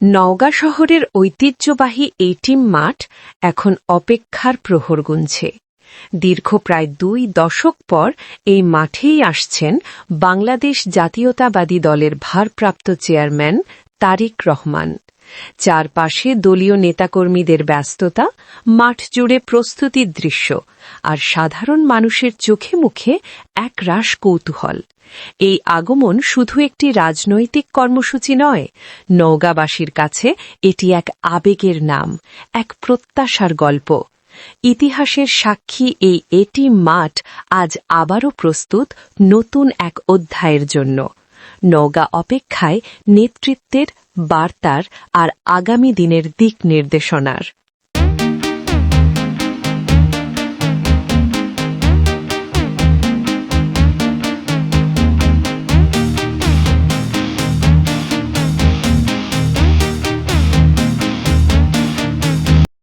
নওগাঁ শহরের ঐতিহ্যবাহী এটিএম মাঠ এখন অপেক্ষার প্রহর গুনছে। দীর্ঘ প্রায় দুই দশক পর এই মাঠেই আসছেন বাংলাদেশ জাতীয়তাবাদী দলের ভারপ্রাপ্ত চেয়ারম্যান তারিক রহমান। চারপাশে দলীয় নেতাকর্মীদের ব্যস্ততা, মাঠ জুড়ে প্রস্তুতির দৃশ্য আর সাধারণ মানুষের চোখে মুখে এক রাস কৌতূহল। এই আগমন শুধু একটি রাজনৈতিক কর্মসূচি নয়, নওগাঁবাসীর কাছে এটি এক আবেগের নাম, এক প্রত্যাশার গল্প। ইতিহাসের সাক্ষী এই এটি মাঠ আজ আবারও প্রস্তুত নতুন এক অধ্যায়ের জন্য। নওগাঁ অপেক্ষায় নেতৃত্বের বার্তার আর আগামী দিনের দিক নির্দেশনার।